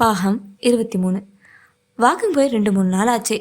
பாகம் இருபத்தி மூணு. வாக்கிங் போய் ரெண்டு மூணு நாள் ஆச்சு.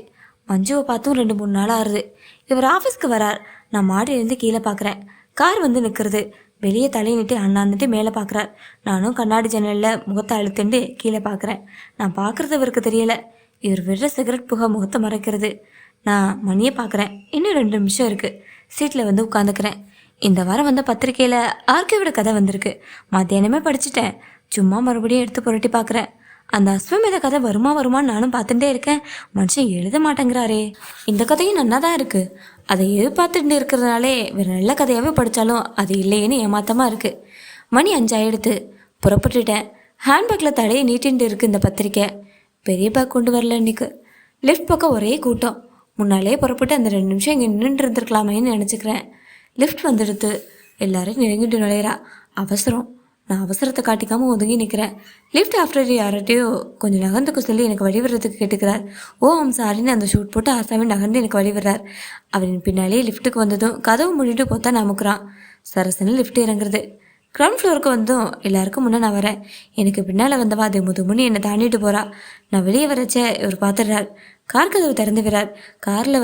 மஞ்சுவை பார்த்தும் ரெண்டு மூணு நாள் ஆறுது. இவர் ஆஃபீஸ்க்கு வரார். நான் மாடியிலேருந்து கீழே பார்க்குறேன். கார் வந்து நிற்கிறது வெளியே தலையிட்டு அண்ணாந்துட்டு மேலே பார்க்குறார். நானும் கண்ணாடி ஜன்னலில் முகத்தை அழுத்துண்டு கீழே பார்க்குறேன். நான் பார்க்குறது இவருக்கு தெரியலை. இவர் விடுற சிகரெட் புகை முகத்தை மறைக்கிறது. நான் மணியை பார்க்குறேன். இன்னும் ரெண்டு நிமிஷம் இருக்குது சீட்டில் வந்து உட்காந்துக்கிறேன். இந்த வாரம் வந்த பத்திரிக்கையில் ஆர்கேவோட கதை வந்திருக்கு. மத்தியானமே படிச்சுட்டேன். சும்மா மறுபடியும் எடுத்து புரட்டி பார்க்குறேன். அந்த அஸ்வமேத கதை வருமா வருமான்னு நானும் பார்த்துட்டே இருக்கேன். மனுஷன் எழுத மாட்டேங்கிறாரே. இந்த கதையும் நல்லா தான் இருக்குது அதை எதிர்பார்த்துட்டு இருக்கிறதுனாலே வேறு நல்ல கதையாகவே படித்தாலும் அது இல்லையேன்னு ஏமாத்தமாக இருக்குது மணி அஞ்சாயிடுத்து. புறப்பட்டுட்டேன். ஹேண்ட்பேக்கில் தடையை நீட்டின்ட்டு இருக்கு இந்த பத்திரிக்கை. பெரிய பேக் கொண்டு வரல இன்னைக்கு. லிஃப்ட் பக்கம் ஒரே கூட்டம். முன்னாலே புறப்பட்டு அந்த ரெண்டு நிமிஷம் இங்கே நின்றுட்டு இருந்திருக்கலாமேன்னு நினச்சிக்கிறேன். லிஃப்ட் வந்துடுது எல்லாரும் நெருங்கிட்டு நுழையிறா. அவசரம். நான் அவசரத்தை காட்டிக்காம ஒதுங்கி நிற்கிறேன் லிஃப்ட் ஆஃப்டர் யார்கிட்டயோ கொஞ்சம் நகர்ந்துக்க சொல்லி எனக்கு வழி விடுறதுக்கு கேட்டுக்கிறார். ஓ ஆம் சாரின்னு அந்த ஷூட் போட்டு ஆசாமி நகர்ந்து எனக்கு வழிவிடுறார் அவரின் பின்னாலே லிஃப்ட்டுக்கு வந்ததும் கதவு மூடிட்டு போத்தா நமக்குறான். சரசன்னு லிஃப்ட் இறங்குறது. கிரவுண்ட் ஃப்ளோருக்கு வந்தும் எல்லாருக்கும் முன்னே நான் வரேன். எனக்கு பின்னால் வந்தவா அது முதுமுன்னு என்னை தாண்டிட்டு போகிறா நான் வெளியே வரச்ச இவர் பார்த்துடுறார் கார் கதவு திறந்து விடுறார். காரில்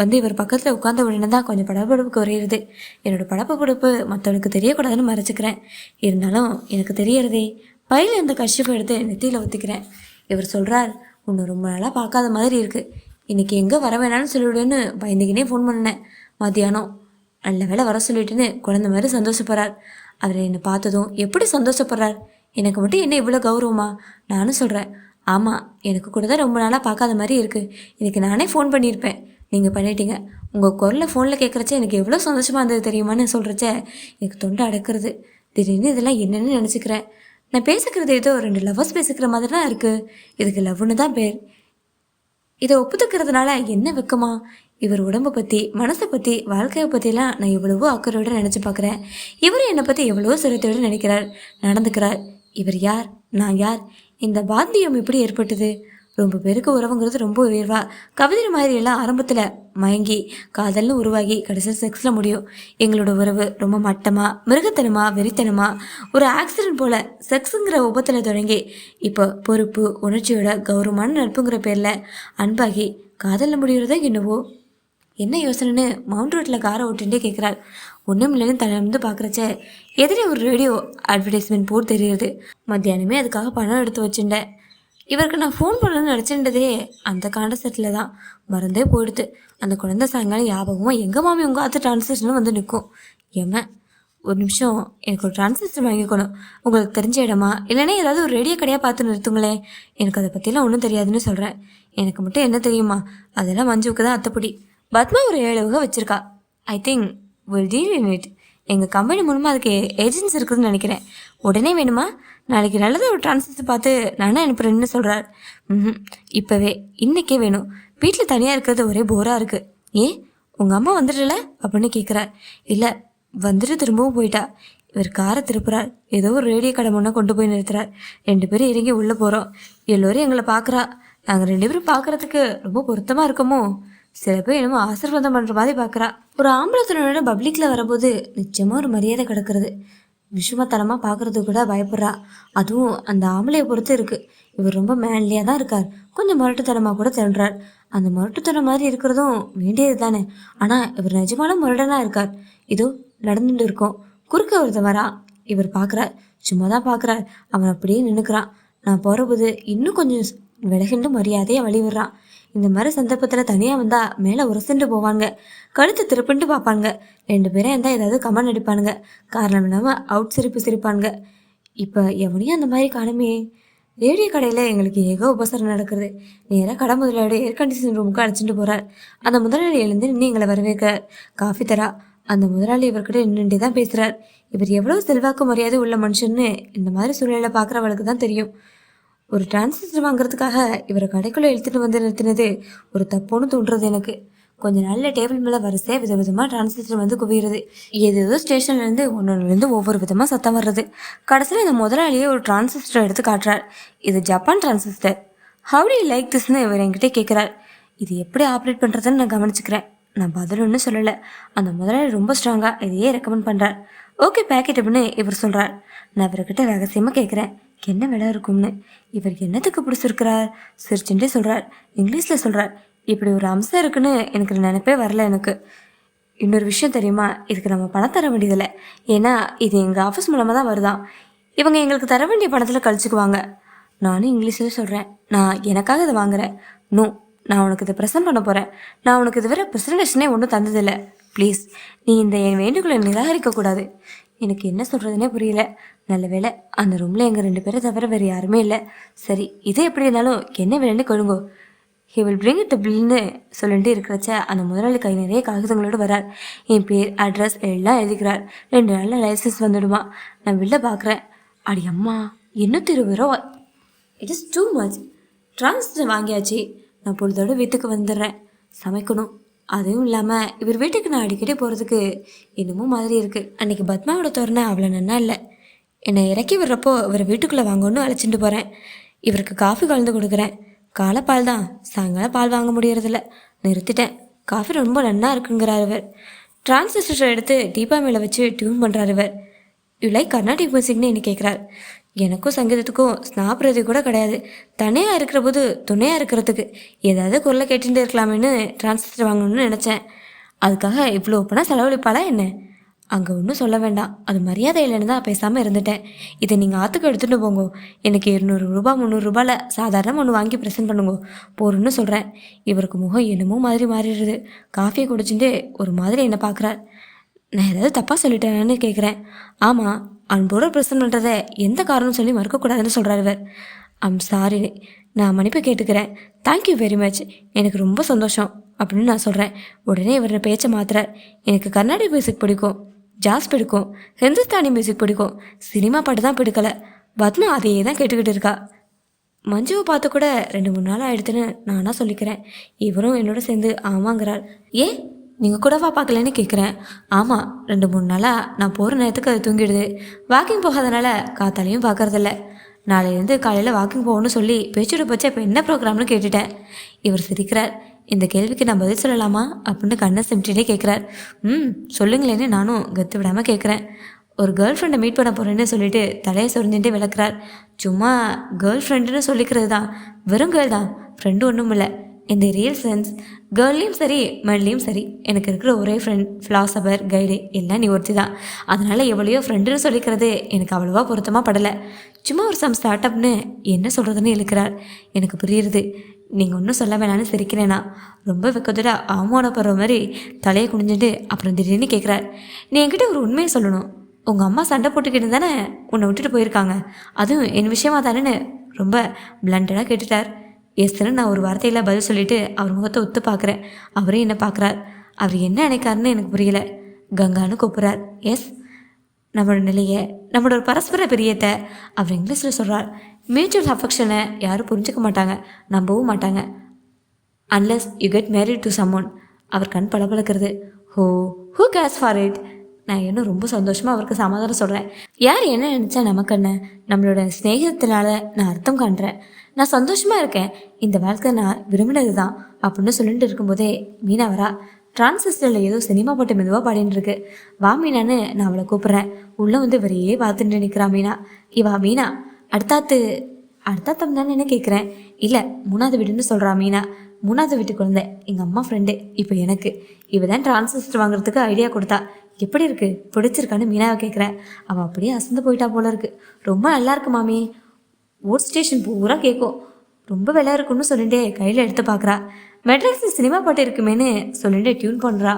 வந்து இவர் பக்கத்தில் உட்காந்த உடனே தான் கொஞ்சம் படபடப்பு குறையிறது. என்னோட படப்படப்பு மற்றவனுக்கு தெரியக்கூடாதுன்னு மறைச்சிக்கிறேன். இருந்தாலும் எனக்கு தெரியறதே பையில் இந்த கஷ்டப்பை எடுத்து நெத்தியில் ஊற்றிக்கிறேன் இவர் சொல்கிறார் உன்னை ரொம்ப நாளாக பார்க்காத மாதிரி இருக்குது இன்றைக்கி எங்கே வர வேணாம்னு சொல்லிவிடுன்னு பயந்துக்கினே ஃபோன் பண்ணேன். மத்தியானம் நல்ல வேளை வர சொல்லிட்டுன்னு குழந்தை மாதிரி சந்தோஷப்படுறார். அவர் என்னை பார்த்ததும் எப்படி சந்தோஷப்படுறார்? எனக்கு மட்டும் என்ன இவ்வளோ கௌரவமா? நானும் சொல்கிறேன் ஆமாம் எனக்கு கூட தான் ரொம்ப நாளாக பார்க்காத மாதிரி இருக்குது இன்றைக்கி நானே ஃபோன் பண்ணியிருப்பேன். நீங்கள் பண்ணிட்டீங்க. உங்கள் குரலை ஃபோனில் கேட்குறச்ச எனக்கு எவ்வளோ சந்தோஷமாக இருந்தது தெரியுமான்னு சொல்கிறச்ச எனக்கு தொண்டை அடக்கிறது. திடீர்னு இதெல்லாம் என்னென்னு நினச்சிக்கிறேன். நான் பேசுகிறது ஏதோ ரெண்டு லவ்வர்ஸ் பேசிக்கிற மாதிரி தான் இருக்குது இதுக்கு லவ்னு தான் பேர். இதை ஒப்புத்துக்கிறதுனால என்ன வெக்கமா? இவர் உடம்பை பற்றி மனசை பற்றி வாழ்க்கையை பற்றிலாம் நான் எவ்வளவோ அக்கறையோடு நினச்சி பார்க்குறேன். இவர் என்னை பற்றி எவ்வளவோ சிரத்தையோடு நினைக்கிறார் நடந்துக்கிறார். இவர் யார்? நான் யார்? இந்த பாத்தியம் எப்படி ஏற்பட்டது? ரொம்ப பேருக்கு உறவுங்கிறது ரொம்ப உயர்வா. கவிதை மாதிரி எல்லாம் ஆரம்பத்தில் மயங்கி காதல்னு உருவாகி கடைசியில் செக்ஸில் முடியும். எங்களோட உறவு ரொம்ப மட்டமாக மிருகத்தனமா வெறித்தனமா ஒரு ஆக்சிடென்ட் போல் செக்ஸுங்கிற உபத்தில் தொடங்கி இப்போ பொறுப்பு உணர்ச்சியோட கௌரவமான நட்புங்கிற பேரில் அன்பாகி காதலில் முடிகிறதோ என்னவோ? என்ன யோசனைன்னு மவுண்ட் ரோட்டில் காரை ஓட்டுட்டே கேட்குறாள் ஒன்றும் இல்லைன்னு தளர்ந்து பார்க்குறச்ச எதிரே ஒரு ரேடியோ அட்வர்டைஸ்மெண்ட் போட்டு தெரியுது. மத்தியானமே அதுக்காக பணம் எடுத்து வச்சுட்டேன் இவருக்கு நான் ஃபோன் பண்ணணும்னு நினச்சின்றதே அந்த காண்டசெட்டில் தான். மறந்தே போயிடுது. அந்த குழந்தை சாயங்காலம் ஞாபகமாக எங்கள் மாமி உங்கள் அத்தை டிரான்ஸ்லேஷனும் வந்து நிற்கும் ஏமா ஒரு நிமிஷம் எனக்கு ஒரு டிரான்ஸ்லேஷன் வாங்கிக்கணும். உங்களுக்கு தெரிஞ்ச இடமா? இல்லைன்னா ஏதாவது ஒரு ரேடியோ கடையாக பார்த்து நிறுத்துங்களேன் எனக்கு அதை பற்றிலாம் ஒன்றும் தெரியாதுன்னு சொல்கிறேன் எனக்கு மட்டும் என்ன தெரியுமா? அதெல்லாம் மஞ்சுவுக்கு தான் அத்தைப்படி. பத்மா ஒரு ஏழு வகை வச்சுருக்கா. I think will deal in it எங்கள் கம்பெனி மூலமாக அதுக்கு ஏஜென்சி இருக்குதுன்னு நினைக்கிறேன். உடனே வேணுமா? நாளைக்கு நல்லது ஒரு டிரான்ஸ்ஃபர் பார்த்து நானே அனுப்புகிறேன்னு சொல்கிறார் ம் இப்போவே இன்றைக்கே வேணும். வீட்டில் தனியாக இருக்கிறது ஒரே போராக இருக்குது ஏன் உங்கள் அம்மா வந்துடல? அப்படின்னு கேட்குறார் இல்லை வந்துட்டு திரும்பவும் போயிட்டா. இவர் காரை திருப்புறார். ஏதோ ஒரு ரேடியோ கடை முன்னே கொண்டு போய் நிறுத்துறார். ரெண்டு பேரும் இறங்கி உள்ளே போகிறோம் எல்லோரும் எங்களை பார்க்குறா. நாங்கள் ரெண்டு பேரும் பார்க்குறதுக்கு ரொம்ப பொருத்தமாக இருக்கோமோ? சில பேர் என்னமோ ஆசீர்வாதம் பண்ணுற மாதிரி பார்க்குறா ஒரு ஆம்பளத்தினோட பப்ளிக்கில் வரும்போது நிச்சயமாக ஒரு மரியாதை கிடக்கிறது. விஷமத்தனமாக பார்க்குறது கூட பயப்படுறா. அதுவும் அந்த ஆம்பளையை பொறுத்து இருக்குது இவர் ரொம்ப மேன்லியாக தான் இருக்கார். கொஞ்சம் முரட்டுத்தனமாக கூட திரண்டுறார் அந்த முரட்டுத்தனம் மாதிரி இருக்கிறதும் வேண்டியது தானே ஆனால் இவர் நிஜமான முரடனாக இருக்கார். இதோ நடந்துட்டு இருக்கோம். குறுக்க ஒருத்தன் வரா. இவர் பார்க்குறார் சும்மா தான் பார்க்குறார் அவன் அப்படியே நின்றுக்கிறான் நான் போகிறபோது இன்னும் கொஞ்சம் விலகின்ற மரியாதையை வழி விடுறான் இந்த மாதிரி சந்தர்ப்பத்தில் தனியாக வந்தால் மேலே உரசிண்டு போவாங்க கழுத்து திருப்பின்ட்டு பார்ப்பாங்க ரெண்டு பேரும் இருந்தால் ஏதாவது கமெண்ட் அடிப்பானுங்க. காரணம் இல்லாமல் அவுட் சிரிப்பு சிரிப்பானுங்க. இப்போ எவனையும் அந்த மாதிரி காணுமே? ரேடியோ கடையில் எங்களுக்கு ஏக உபசரம் நடக்குது. நேராக கடை முதலாளி ஏர் கண்டிஷன் ரூமுக்கு அழைச்சிட்டு போகிறார் அந்த முதலாளி எழுந்து நின்று எங்களை வரவேற்க. காஃபி தரா. அந்த முதலாளி இவர்கிட்ட நின்றுட்டே தான் பேசுகிறார் இவர் எவ்வளோ செல்வாக்கு மரியாதை உள்ள மனுஷன்னு இந்த மாதிரி சூழ்நிலை பார்க்குறவளுக்கு தான் தெரியும். ஒரு டிரான்சிஸ்டர் வாங்குறதுக்காக இவரை கடைக்குள்ளே இழுத்துட்டு வந்து நிறுத்தினது ஒரு தப்புன்னு தோன்றுறது எனக்கு. கொஞ்ச நாளில் டேபிள் மேலே வரிசையாக வித விதமாக டிரான்ஸ்லேட்டர் வந்து குவிகிறது ஏதேதோ ஸ்டேஷன்லேருந்து ஒன்றுலேருந்து ஒவ்வொரு விதமாக சத்தம் வர்றது. கடைசியில் இந்த முதலாளியே ஒரு டிரான்சிஸ்டர் எடுத்து காட்டுறார். இது Japan transistor how do like திஸ்னு இவர் என்கிட்ட கேட்குறார் இது எப்படி ஆப்ரேட் பண்ணுறதுன்னு நான் கவனிச்சுக்கிறேன். நான் பதில் ஒன்றும் சொல்லலை. அந்த முதலாளி ரொம்ப ஸ்ட்ராங்காக இதையே ரெக்கமெண்ட் பண்ணுறார் ஓகே பேக்கெட் அப்படின்னு இவர் சொல்கிறார் நான் இவர்கிட்ட ரகசியமாக கேட்குறேன் என்ன விலை இருக்கும்னு. இவர் என்னத்துக்கு பிடிச்சிருக்கிறார்? சிரிச்சுட்டே சொல்கிறார் இங்கிலீஷில் சொல்கிறார் இப்படி ஒரு அம்சம் இருக்குன்னு எனக்கு நினைப்பே வரல எனக்கு. இன்னொரு விஷயம் தெரியுமா? இதுக்கு நம்ம பணம் தர வேண்டியதில்லை. ஏன்னா இது எங்கள் ஆஃபீஸ் மூலமாக தான் வருதாம் இவங்க எங்களுக்கு தர வேண்டிய பணத்தில் கழிச்சுக்குவாங்க. நானும் இங்கிலீஷில் சொல்கிறேன் நான் எனக்காக இதை வாங்குகிறேன் நோ நான் உனக்கு இதை ப்ரெசென்ட் பண்ண போகிறேன் நான் உனக்கு இதுவரை ப்ரெசன்டேஷனே ஒன்றும் தந்ததில்லை. ப்ளீஸ் நீ இந்த என் வேண்டுகோளை நிராகரிக்கக்கூடாது எனக்கு என்ன சொல்கிறதுனே புரியல. நல்ல வேளை அந்த ரூமில் எங்கள் ரெண்டு பேரை தவிர வேறு யாருமே இல்லை. சரி இதே எப்படி இருந்தாலும் என்ன வேலைன்னு கொழுங்கோ ஹி வில் பிரிங் இட் பில்னு சொல்லிட்டு இருக்கிறச்ச அந்த முதலாளி கை நிறைய காகிதங்களோடு வரார். என் பேர் அட்ரஸ் எல்லாம் எழுதிக்கிறார். ரெண்டு நாளில் லைசன்ஸ் வந்துடுமா. நான் வெளில பார்க்குறேன் அடி அம்மா எண்ணூற்றி இருபது ரூபா. It is too much transfer வாங்கியாச்சு. நான் பொழுதோட வீட்டுக்கு வந்துடுறேன். சமைக்கணும். அதுவும் இல்லாமல் இவர் வீட்டுக்கு நான் அடிக்கடி போகிறதுக்கு என்னமோ மாதிரி இருக்குது அன்றைக்கி பத்மாவோட தோரணை அவ்வளோ நன்னா இல்லை. என்னை இறக்கி விடுறப்போ இவர் வீட்டுக்குள்ளே வாங்கணும்னு அழைச்சிட்டு போகிறேன் இவருக்கு காஃபி கலந்து கொடுக்குறேன். காலை பால் தான். சாயங்காலம் பால் வாங்க முடியறதில்ல. நிறுத்திட்டேன். காஃபி ரொம்ப நன்னா இருக்குங்கிறார் இவர். டிரான்சிஸ்டர் எடுத்து டீபா மேலே வச்சு டியூன் பண்ணுறார் இவர். யூ லைக் கர்நாடிக் மியூசிக்னு என்ன கேட்குறாரு எனக்கும் சங்கீதத்துக்கும் ஸ்னாப்றது கூட கிடையாது. தனியாக இருக்கிற போது துணையாக இருக்கிறதுக்கு ஏதாவது குரலை கேட்டுட்டு இருக்கலாமேன்னு டிரான்ஸ்லேட்டர் வாங்கணும்னு நினச்சேன். அதுக்காக இவ்வளோ பணம் செலவழிப்பாளா என்ன? அங்கே ஒன்றும் சொல்ல வேண்டாம். அது மரியாதை இல்லைன்னு தான் பேசாமல் இருந்துட்டேன். இதை நீங்கள் ஆற்றுக்கு எடுத்துகிட்டு போங்க. எனக்கு இருநூறு ரூபா முந்நூறுரூபாவில் சாதாரண ஒன்று வாங்கி ப்ரெசென்ட் பண்ணுங்க. போறேன்னு சொல்கிறேன் இவருக்கு முகம் என்னமோ மாதிரி மாறிடுது. காஃபியை குடிச்சுட்டு ஒரு மாதிரி என்னை பார்க்குறார் நான் ஏதாவது தப்பாக சொல்லிட்டேனான்னு கேட்குறேன் ஆமாம் அன்போடு ப்ரெசென்ட் பண்ணுறதை எந்த காரணம் சொல்லி மறுக்கக்கூடாதுன்னு சொல்கிறார் இவர். ஐம் சாரி நான் மன்னிப்பு கேட்டுக்கிறேன். தேங்க்யூ வெரி மச் எனக்கு ரொம்ப சந்தோஷம் அப்படின்னு நான் சொல்கிறேன் உடனே இவர் பேச்சை மாத்துறார். எனக்கு கர்நாடிக் மியூசிக் பிடிக்கும் ஜாஸ் பிடிக்கும் ஹிந்துஸ்தானி மியூசிக் பிடிக்கும் சினிமா பாட்டு தான் பிடிக்கலை. பத்மா அதையே தான் கேட்டுக்கிட்டு இருக்கா. மஞ்சுவை பார்த்து கூட ரெண்டு மூணு நாள் ஆயிடுதுன்னு நானாக சொல்லிக்கிறேன். இவரும் என்னோட சேர்ந்து ஆமாங்கிறார். ஏன்? நீங்கள் கூடவா பார்க்கலன்னு கேட்குறேன் ஆமாம் ரெண்டு மூணு நாளாக நான் போகிற நேரத்துக்கு அது தூங்கிடுது. வாக்கிங் போகாதனால காத்தாலையும் பார்க்கறதில்ல. நாளையிலேருந்து காலையில் வாக்கிங் போகணும்னு சொல்லி பேச்சுட பச்சை இப்போ என்ன ப்ரோக்ராம்னு கேட்டுட்டேன். இவர் சிரிக்கிறார். இந்த கேள்விக்கு நான் பதில் சொல்லலாமா? அப்படின்னு கண்ணை சிமிட்டிலே கேட்குறார் ம் சொல்லுங்களேன்னு நானும் கத்து விடாமல் கேட்குறேன் ஒரு கேர்ள் ஃப்ரெண்டை மீட் பண்ண போகிறேன்னு சொல்லிட்டு தலையை சொரிஞ்சுட்டு விளக்குறார். சும்மா கேர்ள் ஃப்ரெண்டுன்னு சொல்லிக்கிறது தான் வெறும் கேர்ள் தான். ஃப்ரெண்டு ஒன்றும் இல்லை இந்த ரியல் சென்ஸ் கேர்ள்லேயும் சரி மென்லேயும் சரி எனக்கு இருக்கிற ஒரே ஃப்ரெண்ட் ஃபிலாசபர் கைடு எல்லாம் நீ ஒருத்தி தான் அதனால் எவ்வளையோ ஃப்ரெண்டுன்னு சொல்லிக்கிறது எனக்கு அவ்வளோவா பொருத்தமாக படலை. சும்மா ஒரு சம் ஸ்டார்ட் அப்னு என்ன சொல்கிறதுன்னு இழுக்கிறார். எனக்கு புரியுறது. நீங்கள் ஒன்றும் சொல்ல வேணான்னு சிரிக்கிறேனா? ரொம்ப வெக்கத்தோட அவமானப்படுற மாதிரி தலையை குனிஞ்சிட்டு அப்புறம் திடீர்னு கேட்குறார் நீ என்கிட்ட ஒரு உண்மையை சொல்லணும். உங்கள் அம்மா சண்டை போட்டுக்கிட்டு தானே உன்னை விட்டுட்டு போயிருக்காங்க. அதுவும் என் விஷயமா தானேன்னு ரொம்ப பிளண்டடாக கேட்டுட்டார். எஸ்ன்னு நான் ஒரு வார்த்தையில் பதில் சொல்லிட்டு அவர் முகத்தை ஒத்து பார்க்குறேன். அவரே என்ன பார்க்குறார். அவர் என்ன நினைக்காருன்னு எனக்கு புரியல. கங்கான்னு கூப்பிட்றார். எஸ் நம்மளோட நிலையை நம்மளோட பரஸ்பர பிரியத்தை அவர் இங்கிலீஷில் சொல்கிறார் மியூச்சுவல் அஃபெக்ஷனை யாரும் புரிஞ்சுக்க மாட்டாங்க. நம்பவும் மாட்டாங்க. Unless you get married to someone அவர் கண் பளபளக்கிறது. ஹோ ஹூ கேஸ் ஃபார் இட் நான் இன்னும் ரொம்ப சந்தோஷமாக அவருக்கு சமாதானம் சொல்கிறேன் யார் என்ன நினச்சா நமக்கு என்ன? நம்மளோட ஸ்நேகத்தினால நான் அர்த்தம் காண்றேன். நான் சந்தோஷமாக இருக்கேன். இந்த வாழ்க்கை நான் விரும்பினது தான் அப்படின்னு சொல்லிட்டு இருக்கும்போதே மீனா வரா டிரான்சிஸ்டரில் ஏதோ சினிமா பாட்டு மெதுவாக பாடின்னு இருக்கு வா மீனான்னு நான் அவளை கூப்பிட்றேன். உள்ளே வந்து வரையே பார்த்துட்டு நிற்கிறா மீனா. இவா மீனா. அடுத்தாத்து அடுத்தாத்தம் தானே என்ன கேட்குறேன் இல்லை மூணாவது வீடுன்னு சொல்கிறா மீனா. மூணாவது வீட்டு குழந்தை எங்கள் அம்மா ஃப்ரெண்டு இப்போ எனக்கு. இவ தான் டிரான்சிஸ்டர் வாங்குறதுக்கு ஐடியா கொடுத்தா. எப்படி இருக்கு? பிடிச்சிருக்கான்னு மீனாவை கேட்குறேன் அவள் அப்படியே அசந்து போயிட்டா போல இருக்கு. ரொம்ப நல்லா இருக்கு மாமி. ஓட் ஸ்டேஷன் பூரா கேட்கும் ரொம்ப விலை இருக்குன்னு சொல்லிட்டு கையில் எடுத்து பார்க்குறா மெட்ராஸில் சினிமா பாட்டு இருக்குமேன்னு சொல்லிட்டு டியூன் பண்ணுறா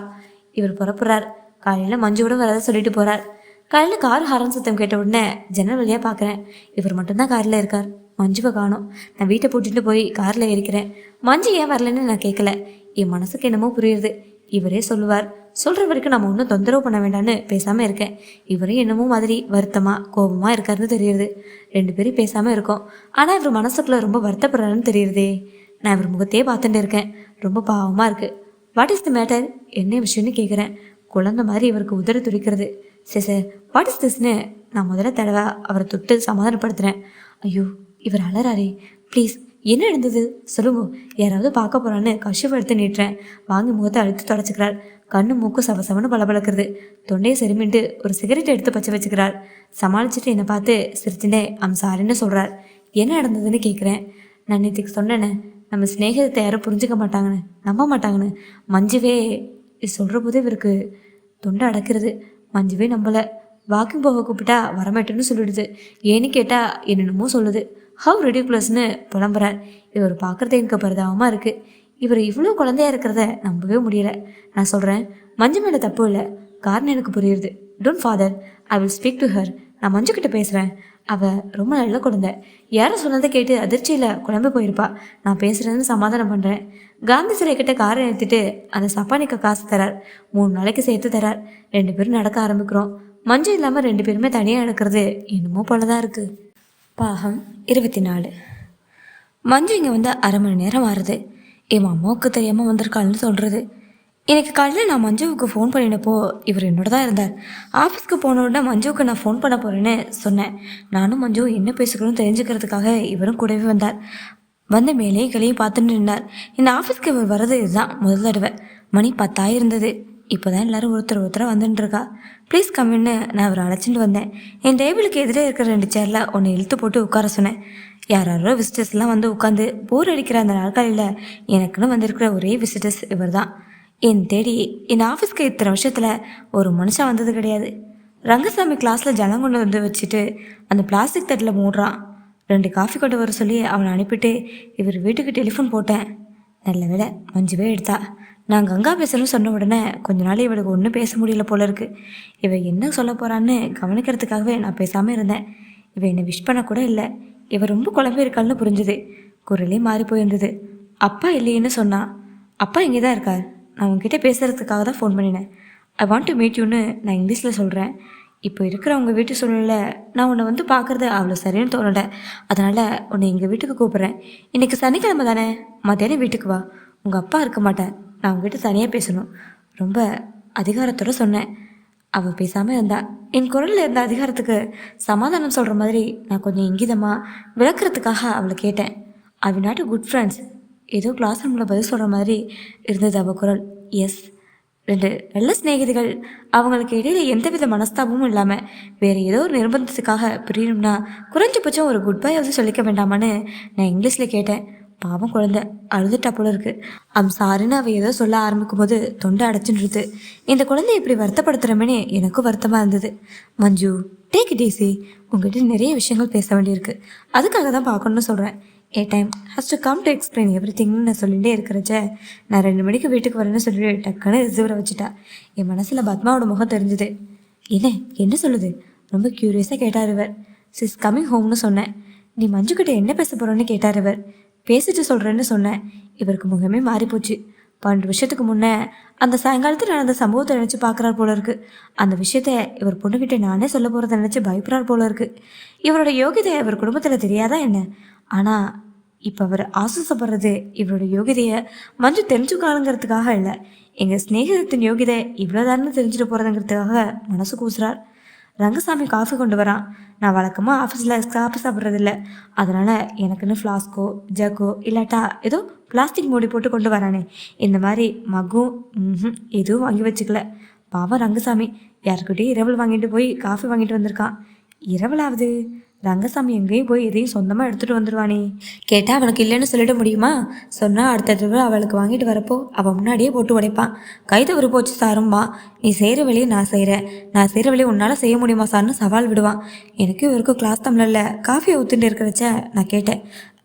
இவர் புறப்புறார் காலையில் மஞ்சுவோட வரதை சொல்லிட்டு போகிறார் காலையில் கார் ஹாரன் சத்தம் கேட்ட உடனே ஜன்னல் வழியாக பார்க்குறேன் இவர் மட்டும்தான் காரில் இருக்கார். மஞ்சுவை காணும். நான் வீட்டை பூட்டிட்டு போய் காரில் ஏறிக்கிறேன். மஞ்சு ஏன் வரலன்னு நான் கேட்கல என் மனசுக்கு என்னமோ புரியுது. இவரே சொல்லுவார். சொல்கிற வரைக்கும் நம்ம ஒன்றும் தொந்தரவு பண்ண வேண்டாம்னு பேசாமல் இருக்கேன். இவரே என்னமோ மாதிரி வருத்தமாக கோபமாக இருக்காருன்னு தெரியுது. ரெண்டு பேரும் பேசாமல் இருக்கோம். ஆனால் இவர் மனசுக்குள்ளே ரொம்ப வருத்தப்படுறாருன்னு தெரியுறதே நான் இவர் முகத்தையே பார்த்துட்டு இருக்கேன். ரொம்ப பாவமாக இருக்குது வாட் இஸ் தி மேட்டர் என்ன விஷயம்னு கேட்குறேன் குழந்தை மாதிரி இவருக்கு உதறி துடிக்கிறது. சரி சார் வாட் இஸ் திஸ்னு நான் முதல்ல தடவை அவரை தொட்டு சமாதானப்படுத்துகிறேன் ஐயோ இவர் அலறாரே. ப்ளீஸ் என்ன நடந்தது? சொல்லுங்க. யாராவது பார்க்க போறான்னு கஷ்யப் எடுத்து நீட்டுறேன் வாங்கி முகத்தை அழுத்து தொடச்சிக்கிறாள் கண்ணு மூக்கு சவசவன்னு பளபளக்குறது. தொண்டையை செருமின்ட்டு ஒரு சிகரெட் எடுத்து பச்சை வச்சுக்கிறார். சமாளிச்சுட்டு என்னை பார்த்து சிரிச்சுட்டே அம் சாரின்னு சொல்கிறார் என்ன நடந்ததுன்னு கேட்குறேன் நான் நேற்றுக்கு சொன்னேனே நம்ம சிநேகத்தை யாரும் புரிஞ்சுக்க மாட்டாங்கன்னு. நம்ப மாட்டாங்கன்னு. மஞ்சுவே சொல்கிற போதே இவருக்கு தொண்டை அடக்கிறது. மஞ்சுவே நம்பலை. வாக்கிங் போக கூப்பிட்டா வரமாட்டேன்னு சொல்லிடுது. ஏன்னு கேட்டால் என்னென்னமோ சொல்லுது. ஹவ் ரெடிகுலஸ்னு புலம்புறார் இவர் பார்க்குறது எனக்கு பரிதாபமாக இருக்குது இவர் இவ்வளோ குழந்தையா இருக்கிறத நம்பவே முடியல. நான் சொல்கிறேன் மஞ்சு மேலே தப்பு இல்லை. காரணம் எனக்கு புரியுது. Don't father I will speak to her நான் மஞ்சு கிட்ட பேசுகிறேன் அவள் ரொம்ப நல்ல குழந்தை. யாரும் சொன்னதை கேட்டு அதிர்ச்சியில் குழம்பு போயிருப்பா. நான் பேசுகிறேன்னு சமாதானம் பண்ணுறேன் காந்தி சிலை கிட்ட காரை நிறுத்திட்டு அந்த சப்பானிக்கு காசு தரார். மூணு நாளைக்கு சேர்த்து தரார். ரெண்டு பேரும் நடக்க ஆரம்பிக்கிறோம். மஞ்சள் இல்லாமல் ரெண்டு பேருமே தனியாக நடக்கிறது என்னமோ போல தான் இருக்குது பாகம் இருபத்தி நாலு மஞ்சு இங்கே வந்து அரை மணி நேரம் ஆறுது. என் அம்மாவுக்கு தெரியாமல் வந்திருக்காள்னு சொல்கிறது எனக்கு காலையில் நான் மஞ்சுவுக்கு ஃபோன் பண்ணினப்போ இவர் என்னோட தான் இருந்தார். ஆஃபீஸ்க்கு போன உடனே மஞ்சுவுக்கு நான் ஃபோன் பண்ண போகிறேன்னு சொன்னேன். நானும் மஞ்சு என்ன பேசுகிறோன்னு தெரிஞ்சுக்கிறதுக்காக இவரும் கூடவே வந்தார். வந்த மேலே கிளையும் பார்த்துட்டு நின்றார் இந்த ஆஃபீஸ்க்கு இவர் வர்றது இதுதான் முதல் தடவை. மணி பத்தாயிருந்தது. இப்போ தான் எல்லாரும் ஒருத்தர் ஒருத்தராக வந்துட்டு இருக்கா ப்ளீஸ் கம்மின்னு நான் அவரை அழைச்சிட்டு வந்தேன். என் டேபிளுக்கு எதிரே இருக்கிற ரெண்டு சேரில் ஒன்று இழுத்து போட்டு உட்கார சொன்னேன். யாராரோ விசிட்டர்ஸ்லாம் வந்து உட்காந்து போர் அடிக்கிற அந்த நாட்களில் எனக்குன்னு வந்திருக்கிற ஒரே விசிட்டர்ஸ் இவர் தான் என் தேடி என் ஆஃபீஸ்க்கு இத்தனை வருஷத்தில் ஒரு மனுஷன் வந்தது கிடையாது. ரங்கசாமி கிளாஸில் ஜனம் கொண்டு வந்து வச்சுட்டு அந்த பிளாஸ்டிக் தட்டில் மூடுறான். ரெண்டு காஃபி கொண்டு வர சொல்லி அவனை அனுப்பிட்டு இவர் வீட்டுக்கு டெலிஃபோன் போட்டேன். நல்ல வேளை மஞ்சுவே எடுத்தா. நான் கங்கா பேசுகிறேன்னு சொன்ன உடனே கொஞ்ச நாள் இவளுக்கு ஒன்றும் பேச முடியல போல இருக்கு. இவள் என்ன சொல்ல போகிறான்னு கவனிக்கிறதுக்காகவே நான் பேசாமல் இருந்தேன். இவள் என்னை விஷ் பண்ண கூட இல்லை. இவ ரொம்ப குழம்பு இருக்காள்னு புரிஞ்சுது. குரலே மாறி போயிருந்தது. அப்பா இல்லையேன்னு சொன்னான் அப்பா இங்கே தான் இருக்கார். நான் உங்ககிட்ட பேசுகிறதுக்காக தான் ஃபோன் பண்ணினேன் ஐ வாண்ட் டு மீட் யூன்னு நான் இங்கிலீஷில் சொல்கிறேன் இப்போ இருக்கிற உங்கள் வீட்டு சூழ்நிலை நான் உன்னை வந்து பார்க்குறது அவ்வளோ சரின்னு தோணலை. அதனால் உன்னை எங்கள் வீட்டுக்கு கூப்பிட்றேன். இன்றைக்கி சனிக்கிழமை தானே? மத்தியானம் வீட்டுக்கு வா. உங்கள் அப்பா இருக்க மாட்டேன் நான் உங்ககிட்ட தனியாக பேசணும். ரொம்ப அதிகாரத்தோட சொன்னேன். அவள் பேசாமல் இருந்தா. என் குரலில் இருந்த அதிகாரத்துக்கு சமாதானம் சொல்கிற மாதிரி நான் கொஞ்சம் இங்கிதமாக விளக்குறதுக்காக அவளை கேட்டேன். அவ நாட்டு குட் ஃப்ரெண்ட்ஸ் ஏதோ கிளாஸ் ரூமில் பதில் சொல்கிற மாதிரி இருந்தது அவள் குரல். எஸ் ரெண்டு நல்ல சிநேகிதிகள். அவங்களுக்கு இடையில எந்தவித மனஸ்தாபமும் இல்லாமல் வேறு ஏதோ ஒரு நிர்பந்தத்துக்காக பிரியணும்னா குறைஞ்சபட்சம் ஒரு குட் பை வந்து சொல்லிக்க வேண்டாமான்னு நான் இங்கிலீஷில் கேட்டேன். பாவம் குழந்தை அழுதுட்டா போல இருக்கு. அம் சாரின்னு அவ ஏதோ சொல்ல ஆரம்பிக்கும் போது தொண்டை அடைச்சுன்றது. இந்த குழந்தை இப்படி வருத்தப்படுத்துகிறமேனே எனக்கும் வருத்தமாக இருந்தது. மஞ்சு டேக் இட் ஈஸி உங்ககிட்ட நிறைய விஷயங்கள் பேச வேண்டியிருக்கு. அதுக்காக தான் பார்க்கணும்னு சொல்கிறேன் a time has to come to explain every திங்னு நான் சொல்லிகிட்டே இருக்கிறச்ச நான் ரெண்டு மணிக்கு வீட்டுக்கு வரேன்னு சொல்லிட்டு டக்குன்னு ரிசீவரை வச்சுட்டா. என் மனசில் பத்மாவோட முகம் தெரிஞ்சுது. என்ன? என்ன சொல்லுது? ரொம்ப க்யூரியஸாக கேட்டார் இவர். சிஸ் கம்மிங் ஹோம்னு சொன்னேன். நீ மஞ்சுக்கிட்ட என்ன பேச போகிறோன்னு கேட்டார் இவர். பேசிட்டு சொல்கிறேன்னு சொன்னேன். இவருக்கு முகமே மாறிப்போச்சு. பன்னெண்டு வருஷத்துக்கு முன்னே அந்த சாயங்காலத்தில் நடந்த சம்பவத்தை நினச்சி பார்க்குறாரு போல இருக்கு. அந்த விஷயத்த இவர் பொண்ணுக்கிட்ட நானே சொல்ல போகிறத நினச்சி பயப்படுறார் போல இருக்கு. இவரோட யோகிதை இவர் குடும்பத்தில் தெரியாதா என்ன? ஆனால் இப்போ அவர் ஆசுசப்படுறது இவரோட யோகிதையை மஞ்சு தெரிஞ்சுக்கணுங்கிறதுக்காக இல்லை. எங்கள் சிநேகிதத்தின் யோகிதை இவ்வளோதான்னு தெரிஞ்சுட்டு போகிறதுங்கிறதுக்காக மனசு கூசுறார். ரங்கசாமி காஃபி கொண்டு வரான். நான் வழக்கமாக ஆஃபீஸில் காஃபி சாப்பிட்றதில்ல. அதனால் எனக்குன்னு ஃப்ளாஸ்கோ ஜக்கோ இல்லாட்டா ஏதோ பிளாஸ்டிக் மூடி போட்டு கொண்டு வரானே. இந்த மாதிரி மகும் ம்ஹும், எதுவும் வாங்கி வச்சுக்கல. பாவம் ரங்கசாமி. யாருக்கிட்டேயும் இரவல் வாங்கிட்டு போய் காஃபி வாங்கிட்டு வந்திருக்கான். இரவலாவது? ரங்கசாமி எங்கேயும் போய் எதையும் சொந்தமாக எடுத்துகிட்டு வந்துடுவானே கேட்டால் அவனுக்கு இல்லைன்னு சொல்லிட முடியுமா? சொன்னால் அடுத்த தடவை அவளுக்கு வாங்கிட்டு வரப்போ அவன் முன்னாடியே போட்டு உடைப்பான். கைது ஒரு போச்சு சாரும்பா நீ செய்கிற வேலையை நான் செய்கிறேன் நான் செய்கிற வேலையை உன்னால் செய்ய முடியுமா சார்னு சவால் விடுவான். எனக்கு இவருக்கும் கிளாஸ் தமிழில் காஃபியை ஊற்றுட்டு இருக்கிறச்ச நான் கேட்டேன்.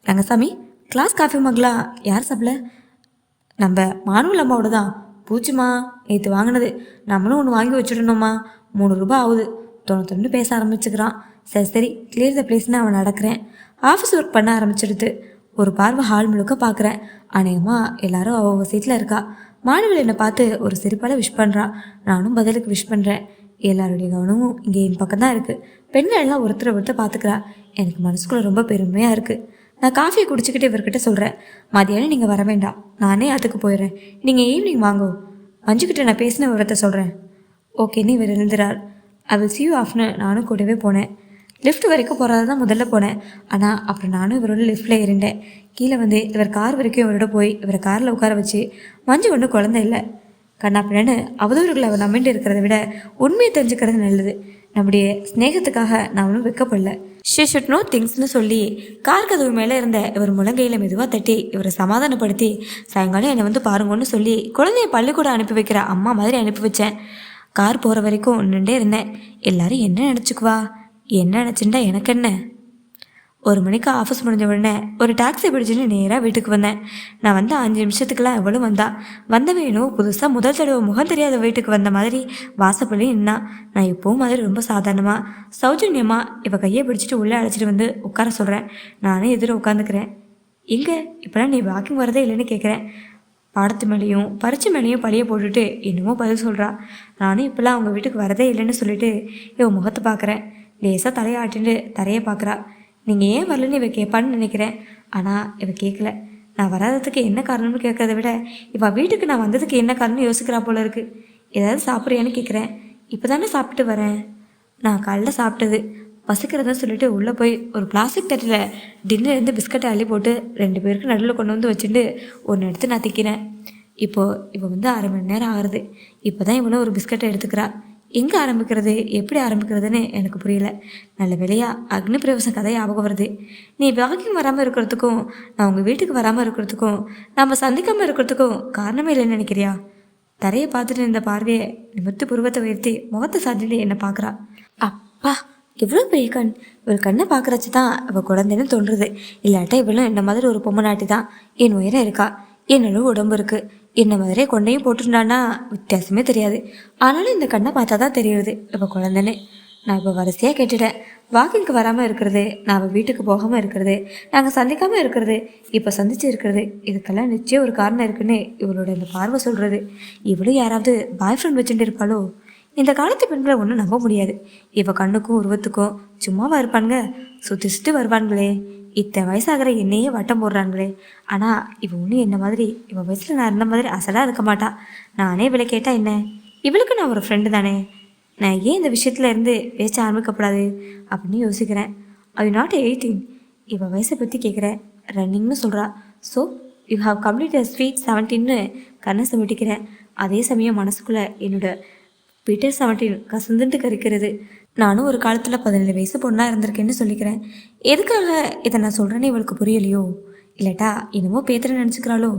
ரங்கசாமி கிளாஸ் காஃபி மகளா யார் சாப்பிடல நம்ம மானுவல் அம்மாவோட தான். பூச்சிமா நேற்று வாங்கினது. நம்மளும் ஒன்று வாங்கி வச்சுடணுமா மூணு ரூபாய் ஆகுது. தொண்ணூத்தொன்று பேச ஆரம்பிச்சுக்கிறான். சரி சரி கிளியர் த பிளேஸ்னு அவன் நடக்கிறேன். ஆஃபீஸ் ஒர்க் பண்ண ஆரம்பிச்சிடுது. ஒரு பார்வை ஹால் முழுக்க பார்க்குறேன் அநேகமாக எல்லாரும் அவங்க சீட்டில் இருக்கா. மாணவர்கள் என்னை பார்த்து ஒரு சிரிப்பால் விஷ் பண்ணுறான் நானும் பதிலுக்கு விஷ் பண்ணுறேன் எல்லாருடைய கவனமும் இங்கே என் பக்கம் தான் இருக்குது பெண்கள் எல்லாம் ஒருத்தரை ஒருத்தர் பார்த்துக்கிறா. எனக்கு மனசுக்குள்ள ரொம்ப பெருமையாக இருக்குது நான் காஃபியை குடிச்சிக்கிட்டு இவர்கிட்ட சொல்கிறேன் மதியானம் நீங்கள் வர வேண்டாம். நானே அதுக்கு போயிடுறேன். நீங்கள் ஈவினிங் வாங்கோ. மஞ்சுக்கிட்ட நான் பேசின விவரத்தை சொல்கிறேன் ஓகேன்னு இவர் எழுந்துறார். ஐ வில் see you ஆஃப்னு நானும் கூடவே போனேன். லிஃப்ட் வரைக்கும் போகிறதா தான் முதல்ல போனேன். ஆனால் அப்புறம் நானும் இவரோட லிஃப்ட்டில் இருந்தேன் கீழே வந்து இவர் கார் வரைக்கும் இவரோட போய் இவரை காரில் உட்கார வச்சு மஞ்சு ஒன்றும் குழந்தை இல்லை. கண்ணா அவதூறுகளை அவர் நம்பிட்டு இருக்கிறத விட உண்மையை தெரிஞ்சுக்கிறது நல்லது. நம்முடைய ஸ்நேகத்துக்காக நான் ஒன்றும் வைக்கப்படல ஷே ஷுட் நோ திங்ஸ்னு சொல்லி கார் கதவு மேலே இருந்த இவர் முழங்கையில் மெதுவாக தட்டி இவரை சமாதானப்படுத்தி சாயங்காலம் என்னை வந்து பாருங்கன்னு சொல்லி குழந்தைய பள்ளிக்கூடம் அனுப்பி வைக்கிற அம்மா மாதிரி அனுப்பி வச்சேன். கார் போகிற வரைக்கும் நின்றுட்டே இருந்தேன். எல்லாரும் என்ன நினச்சிக்குவா? என்ன நினச்சிருந்தா எனக்கு என்ன ஒரு மணிக்கு ஆஃபீஸ் முடிஞ்ச உடனே ஒரு டாக்ஸி பிடிச்சிட்டு நேராக வீட்டுக்கு வந்தேன். நான் வந்து அஞ்சு நிமிஷத்துக்குலாம் எவ்வளோ வந்தா? வந்த வேணும் புதுசாக முதல் தடவை முகம் தெரியாத வீட்டுக்கு வந்த மாதிரி வாசப்பள்ளி நின்னா. நான் இப்போவும் மாதிரி ரொம்ப சாதாரணமாக சௌஜன்யமாக இவ கையை பிடிச்சிட்டு உள்ளே அழைச்சிட்டு வந்து உட்கார சொல்கிறேன் நானே எதிர உட்காந்துக்கிறேன். எங்கே? இப்போலாம் நீ வாக்கிங் வரதே இல்லைன்னு கேட்குறேன் பாடத்து மேலேயும் பறிச்சு மேலேயும் பழிய போட்டுட்டு என்னமோ பதில் சொல்கிறா நானும் இப்போலாம் அவங்க வீட்டுக்கு வரதே இல்லைன்னு சொல்லிட்டு இவன் முகத்தை பார்க்குறேன் லேசாக தலையாட்டின்னு தரையை பார்க்குறா. நீங்கள் ஏன் வரலன்னு இவ கேட்பான்னு நினைக்கிறேன். ஆனால் இவ கேட்கல நான் வராததுக்கு என்ன காரணம்னு கேட்கறத விட இப்போ வீட்டுக்கு நான் வந்ததுக்கு என்ன காரணம்னு யோசிக்கிறா போல இருக்கு. ஏதாவது சாப்பிட்றியான்னு கேட்குறேன் இப்போ தானே சாப்பிட்டு வரேன். நான் காலைல சாப்பிட்டது. பசிக்கிறதுன்னு சொல்லிட்டு உள்ளே போய் ஒரு பிளாஸ்டிக் தட்டில் டின்னர்லேருந்து பிஸ்கட்டை அள்ளி போட்டு ரெண்டு பேருக்கு நடுவில் கொண்டு வந்து வச்சுட்டு ஒன்று எடுத்து நான் திக்கிறேன். இப்போது இப்போ வந்து அரை மணி நேரம் ஆகுது. இப்போ தான் இவ்வளோ ஒரு பிஸ்கட்டை எடுத்துக்கிறா. எங்கே ஆரம்பிக்கிறது? எப்படி ஆரம்பிக்கிறதுன்னு எனக்கு புரியல. நல்ல வேலையா அக்னி பிரவேசம் கதை ஞாபகம் வருது. நீ வாக்கிங் வராமல் இருக்கிறதுக்கும் நான் உங்கள் வீட்டுக்கு வராமல் இருக்கிறதுக்கும் நம்ம சந்திக்காமல் இருக்கிறதுக்கும் காரணமே இல்லைன்னு நினைக்கிறியா? தரையை பார்த்துட்டு இருந்த பார்வையை நிமிர்த்து புருவத்தை உயர்த்தி முகத்தை சாத்திட்டு என்னை பார்க்குறா. அப்பா இவ்வளோ பெரிய கண். இவள் கண்ணை பார்க்குறச்சு தான் இவள் குழந்தைன்னு தோன்றுறது இல்லாட்டா இவளும் என்ன மாதிரி ஒரு பொம்மநாட்டி தான் என் உயரம் இருக்கா? என்னோட உடம்பு இருக்குது என்ன மாதிரியே கொண்டையும் போட்டிருந்தான்னா வித்தியாசமே தெரியாது. ஆனாலும் இந்த கண்ணை பார்த்தா தான் தெரியுது இப்போ குழந்தைன்னு. நான் இப்போ வரிசையாக கேட்டுட்டேன். வாக்கிங்க்கு வராமல் இருக்கிறது நான் வீட்டுக்கு போகாமல் இருக்கிறது நாங்கள் சந்திக்காமல் இருக்கிறது இப்போ சந்திச்சு இருக்கிறது இதுக்கெல்லாம் நிச்சயம் ஒரு காரணம் இருக்குன்னு இவளோட இந்த பார்வை சொல்கிறது இவளும் யாராவது பாய் ஃப்ரெண்ட் வச்சுட்டு இருப்பாளோ? இந்த காலத்து பெண்களை ஒன்றும் நம்ப முடியாது. இவள் கண்ணுக்கும் உருவத்துக்கும் சும்மாவா இருப்பானுங்க. சுற்றி சுற்றி வருவானுங்களே. இத்தனை வயசாகிற என்னையே வட்டம் போடுறானுங்களே ஆனால் இவன் ஒன்றும் என்ன மாதிரி இவன் வயசில் நான் இருந்த மாதிரி அசலாக இருக்க மாட்டா. நானே இவளை கேட்டால் என்ன? இவளுக்கு நான் ஒரு ஃப்ரெண்டு தானே. நான் ஏன் இந்த விஷயத்துல இருந்து பேச ஆரம்பிக்கப்படாது? அப்படின்னு யோசிக்கிறேன். ஐ நாட் எயிட்டீன் இவன் வயசை பற்றி கேட்குறேன் ரன்னிங்னு சொல்கிறா so you have complete sweet செவன்டீன்னு கண்ணை சமிட்டிக்கிறேன். அதே சமயம் மனசுக்குள்ளே என்னோட பீட்டர் செவன்டீன் கசந்துட்டு கறிக்கிறது நானும் ஒரு காலத்தில் பதினேழு வயசு பொண்ணாக இருந்திருக்கேன்னு சொல்லிக்கிறேன். எதுக்காக இதை நான் சொல்கிறேன்னு இவளுக்கு புரியலையோ? இல்லாட்டா என்னமோ பேத்துற நினச்சிக்கிறாளோ?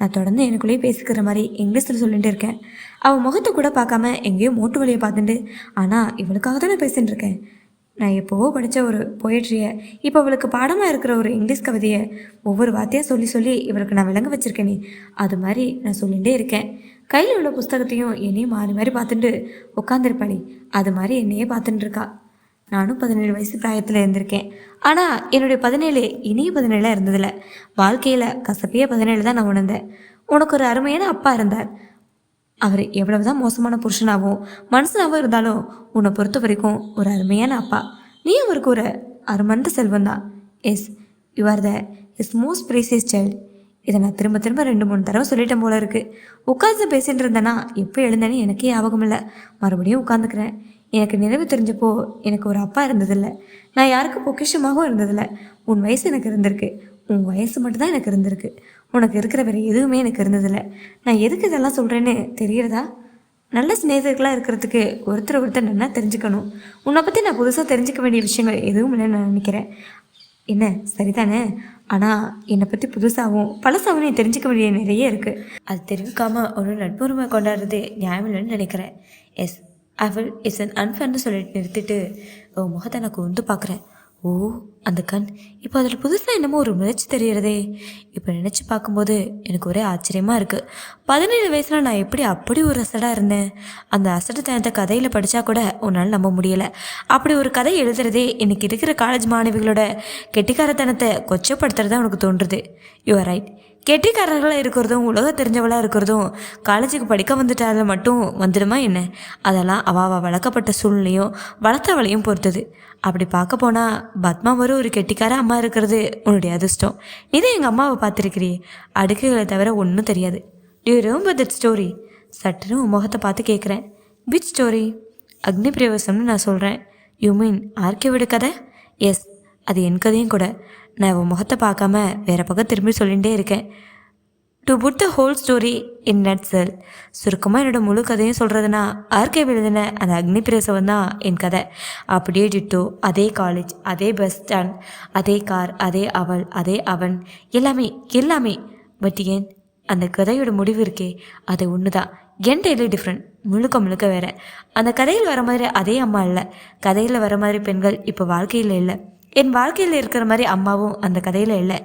நான் தொடர்ந்து எனக்குள்ளேயே பேசிக்கிற மாதிரி இங்கிலீஷில் சொல்லிட்டு இருக்கேன். அவள் முகத்தை கூட பார்க்காம எங்கேயோ மோட்டு வழியை பார்த்துட்டு ஆனால் இவளுக்காக தான் நான் பேசிட்டு இருக்கேன். நான் எப்போவோ படித்த ஒரு பொயட்ரியை இப்போ அவளுக்கு பாடமாக இருக்கிற ஒரு இங்கிலீஷ் கவிதையை ஒவ்வொரு வார்த்தையாக சொல்லி சொல்லி இவளுக்கு நான் விளங்க வச்சிருக்கேனே. அது மாதிரி நான் சொல்லிகிட்டே இருக்கேன். கையில் உள்ள புஸ்தகத்தையும் என்னையும் மாறி மாறி பார்த்துட்டு உட்காந்துருப்பாளி அது மாதிரி என்னையே பார்த்துட்டு இருக்கா. நானும் பதினேழு வயசு பிராயத்தில் இருந்திருக்கேன். ஆனால் என்னுடைய பதினேழு இனிய பதினேழாக இருந்ததில்ல. வாழ்க்கையில் கசப்பையே பதினேழு தான் நான் உணர்ந்தேன். உனக்கு ஒரு அருமையான அப்பா இருந்தார். அவர் எவ்வளவுதான் மோசமான புருஷனாகவும் மனசனாகவும் இருந்தாலும் உன்னை பொறுத்த வரைக்கும் ஒரு அருமையான அப்பா. நீ அவருக்கு ஒரு அருமந்த செல்வம் தான். Yes you are the is most precious child இதை நான் திரும்ப திரும்ப ரெண்டு மூணு தடவை சொல்லிட்டேன் போல இருக்கு. உட்காந்து பேசிட்டு இருந்தேன்னா எப்போ எழுந்தேன்னு எனக்கே ஞாபகம் இல்லை. மறுபடியும் உட்காந்துக்கிறேன் எனக்கு நினைவு தெரிஞ்சப்போ எனக்கு ஒரு அப்பா இருந்ததில்லை. நான் யாருக்கும் பொக்கிஷமாகவும் இருந்ததில்லை. உன் வயசு எனக்கு இருந்திருக்கு. உன் வயசு மட்டும்தான் எனக்கு இருந்திருக்கு. உனக்கு இருக்கிற வேறு எதுவுமே எனக்கு இருந்ததில்லை. நான் எதுக்கு இதெல்லாம் சொல்கிறேன்னு தெரிகிறதா நல்ல சிநேகர்களாக இருக்கிறதுக்கு ஒருத்தர் ஒருத்தர் நல்லா தெரிஞ்சுக்கணும்? உன்னை பற்றி நான் புதுசாக தெரிஞ்சுக்க வேண்டிய விஷயங்கள் எதுவும் இல்லைன்னு நான் நினைக்கிறேன். என்ன? சரிதானே? ஆனால் என்னை பற்றி புதுசாகவும் பழசாகவும் நீ தெரிஞ்சுக்க வேண்டிய நிறைய இருக்குது அது தெரிவிக்காமல் ஒரு நட்புரிமை கொண்டாடுறது நியாயம் இல்லைன்னு நினைக்கிறேன். எஸ் அவள் இஸ் அன் அன்ஃபர்னு சொல்லிட்டு நிறுத்திட்டு உன் முகத்தை எனக்கு வந்து பார்க்குறேன். ஓ அந்த கண். இப்போ அதில் புதுசாக என்னமோ ஒரு முயற்சி தெரிகிறதே. இப்போ நினச்சி பார்க்கும்போது எனக்கு ஒரே ஆச்சரியமாக இருக்குது பதினேழு வயசில் நான் எப்படி அப்படி ஒரு அசடாக இருந்தேன்? அந்த அசட்டுத்தனத்தை கதையில் படித்தா கூட உன்னால் நம்ப முடியலை. அப்படி ஒரு கதை எழுதுறதே இன்னைக்கு இருக்கிற காலேஜ் மாணவிகளோட கெட்டிக்காரத்தனத்தை கொச்சப்படுத்துறதா உனக்கு தோன்றுது. யூஆர் ரைட் கெட்டிக்காரர்களாக இருக்கிறதும் உலக தெரிஞ்சவளாக இருக்கிறதும் காலேஜுக்கு படிக்க வந்துட்டால மட்டும் வந்துடுமா என்ன? அதெல்லாம் அவாவா வளர்க்கப்பட்ட சூழ்நிலையும் வளர்த்தவளையும் பொறுத்தது. அப்படி பார்க்க போனால் பத்மா வரும் ஒரு கெட்டிக்கார அம்மா இருக்கிறது உன்னுடைய அதிர்ஷ்டம். நீ தான் எங்கள் அம்மாவை பார்த்துருக்கிறீ அடுக்குகளை தவிர ஒன்றும் தெரியாது. யூ ரிமெம்பர் தட் ஸ்டோரி சட்டுன்னு உன் முகத்தை பார்த்து கேட்குறேன் பிச் ஸ்டோரி அக்னி பிரவேசம்னு நான் சொல்கிறேன் யூ மீன் ஆர்கே கதை? எஸ் அது என் கதையும் கூட. நான் உன் முகத்தை பார்க்காம வேற பக்கம் திரும்பி சொல்லிகிட்டே இருக்கேன். To put the whole story in nutshell சுருக்கமாக என்னோடய முழு கதையும் சொல்கிறதுனா ஆர்கே எழுதின அந்த அக்னி பிரசவம் தான் என் கதை. அப்படியே டிட்டோ அதே காலேஜ் அதே பஸ் ஸ்டாண்ட் அதே கார் அதே அவள் அதே அவன் எல்லாமே எல்லாமே. பட் ஏன்? அந்த கதையோட முடிவு இருக்கே அது ஒன்று தான் என் டெய்லி டிஃப்ரெண்ட் முழுக்க முழுக்க வேற. அந்த கதையில் வர மாதிரி அதே அம்மா இல்லை. கதையில் வர மாதிரி பெண்கள் இப்போ வாழ்க்கையில் இல்லை. என் வாழ்க்கையில் இருக்கிற மாதிரி அம்மாவும் அந்த கதையில் இல்லை.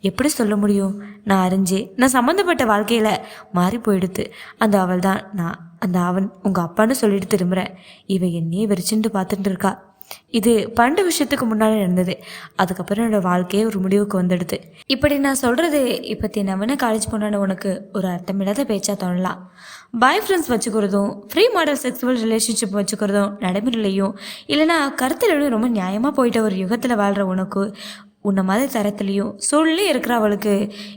எப்படி சொல்ல முடியும்? நான் அறிஞ்சு நான் சம்மந்தப்பட்ட வாழ்க்கையில் மாறி போயிடுத்து. அந்த அவள் தான் நான் அந்த அவன் உங்கள் அப்பான்னு சொல்லிட்டு திரும்புகிறேன் இவ என்னையே வெறிச்சுட்டு பார்த்துட்டு இருக்கா. இது பன்னெண்டு வருஷத்துக்கு முன்னாடி நடந்தது. அதுக்கப்புறம் என்னோட வாழ்க்கையே ஒரு முடிவுக்கு வந்துடுது. இப்படி நான் சொல்கிறது இப்போத்தி நவன காலேஜ் போனான உனக்கு ஒரு அர்த்தமில்லாத பேச்சா தோணலாம். பாய் ஃப்ரெண்ட்ஸ் வச்சுக்கிறதும் ஃப்ரீ மாடல் செக்ஸுவல் ரிலேஷன்ஷிப் வச்சுக்கிறதும் நடைமுறையிலையும் இல்லைனா கருத்துலையும் ரொம்ப நியாயமாக போயிட்ட ஒரு யுகத்தில் வாழ்கிற உனக்கு உன்னை மாதிரி தரத்துலேயும் சூழ்நிலையும் இருக்கிற அவளுக்கு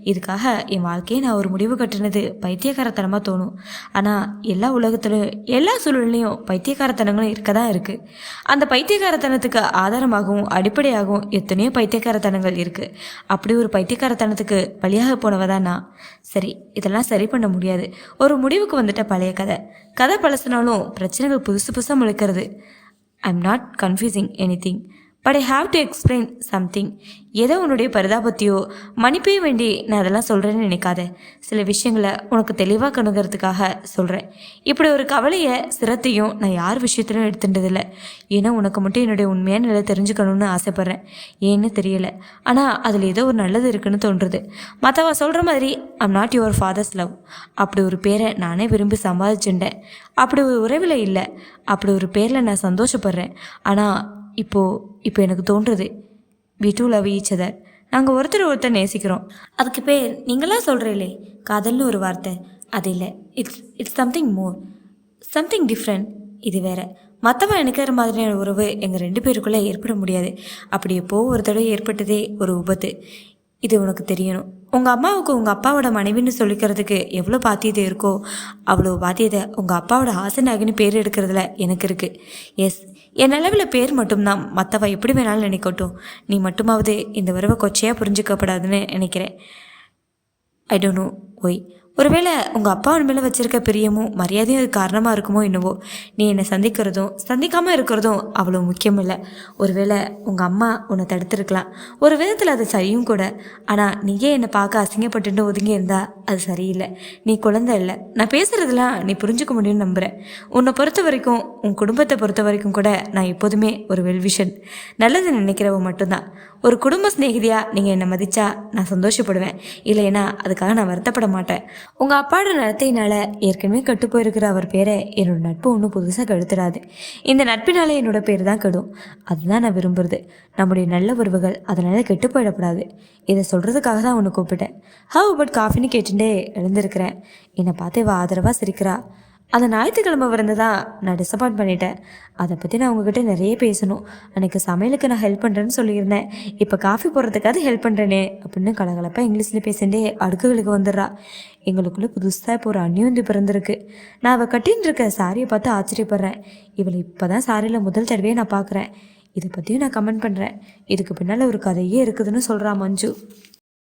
இதுக்காக என் வாழ்க்கையை நான் ஒரு முடிவு கட்டினது பைத்தியக்காரத்தனமாக தோணும். ஆனால் எல்லா உலகத்துலையும் எல்லா சூழ்நிலையும் பைத்தியக்காரத்தனங்களும் இருக்க. தான் இருக்குது அந்த பைத்தியக்காரத்தனத்துக்கு ஆதாரமாகவும் அடிப்படையாகவும் எத்தனையோ பைத்தியக்காரத்தனங்கள் இருக்குது அப்படி ஒரு பைத்தியக்காரத்தனத்துக்கு பலியாக போனவ தான் நான். சரி இதெல்லாம் சரி பண்ண முடியாது. ஒரு முடிவுக்கு வந்துட்ட பழைய கதை. கதை பழசினாலும் பிரச்சனைகள் புதுசு புதுசாக முளைக்கிறது. I am not confusing anything but I have to explain something ஏதோ உன்னுடைய பரிதாபத்தையோ மன்னிப்பே வேண்டி நான் அதெல்லாம் சொல்கிறேன்னு நினைக்காத. சில விஷயங்களை உனக்கு தெளிவாக கணுங்கிறதுக்காக சொல்கிறேன் இப்படி ஒரு கவலையை சிரத்தையும் நான் யார் விஷயத்திலும் எடுத்துட்டதில்லை. ஏன்னா உனக்கு மட்டும் என்னுடைய உண்மையான நிலை தெரிஞ்சுக்கணும்னு ஆசைப்பட்றேன். ஏன்னு தெரியலை. ஆனால் அதில் ஏதோ ஒரு நல்லது இருக்குன்னு தோன்றுது. மற்றவ சொல்கிற மாதிரி I'm not your father's love அப்படி ஒரு பேரை நானே விரும்பி சம்பாதிச்சுட்டேன். அப்படி ஒரு உறவில் இல்லை. அப்படி ஒரு பேரில் நான் சந்தோஷப்படுறேன். ஆனால் இப்போது இப்போ எனக்கு தோன்றுது. We do love each other நாங்கள் ஒருத்தர் ஒருத்தர் நேசிக்கிறோம். அதுக்கு பேர் நீங்களாம் சொல்கிறீங்களே காதல்னு ஒரு வார்த்தை. அது இல்லை. It's it's something more something different இது வேற. மற்றவன் நினைக்கிற மாதிரியான உறவு எங்கள் ரெண்டு பேருக்குள்ளே ஏற்பட முடியாது. அப்படி எப்போ ஒரு தடவை ஏற்பட்டதே ஒரு விபத்து. இது உனக்கு தெரியணும். உங்கள் அம்மாவுக்கு உங்கள் அப்பாவோட மனைவின்னு சொல்லிக்கிறதுக்கு எவ்வளோ பாத்தியதை இருக்கோ அவ்வளோ பாத்தியதை உங்கள் அப்பாவோட ஆசனாகின்னு பேர் எடுக்கிறதுல எனக்கு இருக்குது எஸ் என் அளவில் பேர் மட்டும்தான். மற்றவ எப்படி வேணாலும் நினைக்கட்டும். நீ மட்டுமாவது இந்த உறவை கொச்சையாக புரிஞ்சுக்கப்படாதுன்னு நினைக்கிறேன். ஐ டோன்ட் நோ ஒய் ஒருவேளை உங்கள் அப்பா உன் மேலே வச்சிருக்க பிரியமும் மரியாதையும் அது காரணமாக இருக்குமோ என்னவோ நீ என்னை சந்திக்கிறதும் சந்திக்காமல் இருக்கிறதும் அவ்வளோ முக்கியம் இல்லை ஒருவேளை உங்கள் அம்மா உன்னை தடுத்திருக்கலாம். ஒரு விதத்தில் அது சரியும் கூட. ஆனால் நீயே என்னை பார்க்க அசிங்கப்பட்டுட்டு ஒதுங்கி இருந்தா அது சரியில்லை. நீ குழந்தை இல்லை. நான் பேசுகிறதுலாம் நீ புரிஞ்சுக்க முடியும்னு நம்புகிறேன் உன்னை பொறுத்த வரைக்கும் உன் குடும்பத்தை பொறுத்த வரைக்கும் கூட நான் எப்போதுமே ஒரு வெல்விஷன் நல்லது நினைக்கிறவ மட்டும்தான். ஒரு குடும்ப சிநேகிதியாக நீங்கள் என்னை மதித்தா நான் சந்தோஷப்படுவேன். இல்லைன்னா அதுக்காக நான் வருத்தப்பட மாட்டேன். உங்கள் அப்பாவோட நடத்தையினால ஏற்கனவே கெட்டு போயிருக்கிற அவர் பேரை என்னோட நட்பு ஒன்றும் புதுசாக கெடுத்துடாது. இந்த நட்பினால என்னோட பேர் தான் கெடும். அதுதான் நான் விரும்புறது. நம்முடைய நல்ல உறவுகள் அதனால் கெட்டு போயிடக்கூடாது இதை சொல்கிறதுக்காக தான் உன்னை கூப்பிட்டேன். ஹவ் பட் காஃபின்னு கேட்டுட்டே எழுந்திருக்கிறேன். என்னை பார்த்து இவ ஆதரவாக சிரிக்கிறா. அந்த ஞாயிற்றுக்கிழமை வந்து தான் நான் டிசப்பாயின் பண்ணிட்டேன். அதை பற்றி நான் உங்ககிட்ட நிறைய பேசணும். அன்றைக்கி சமையலுக்கு நான் ஹெல்ப் பண்ணுறேன்னு சொல்லியிருந்தேன். இப்போ காஃபி போடுறதுக்காவது ஹெல்ப் பண்ணுறேனே அப்படின்னு கலகலப்பாக இங்கிலீஷில் பேசிட்டே அடுக்குகளுக்கு வந்துடுறா. எங்களுக்குள்ளே புதுசாக இப்போ ஒரு அந்நியந்தி பிறந்திருக்கு. நான் அவள் கட்டின்னு இருக்க சாரியை பார்த்து ஆச்சரியப்படுறேன். இவளை இப்போ தான் சாரியில் முதல் தடவையே நான் பார்க்குறேன் இதை பற்றியும் நான் கமெண்ட் பண்ணுறேன் இதுக்கு பின்னால் ஒரு கதையே இருக்குதுன்னு சொல்கிறா மஞ்சு.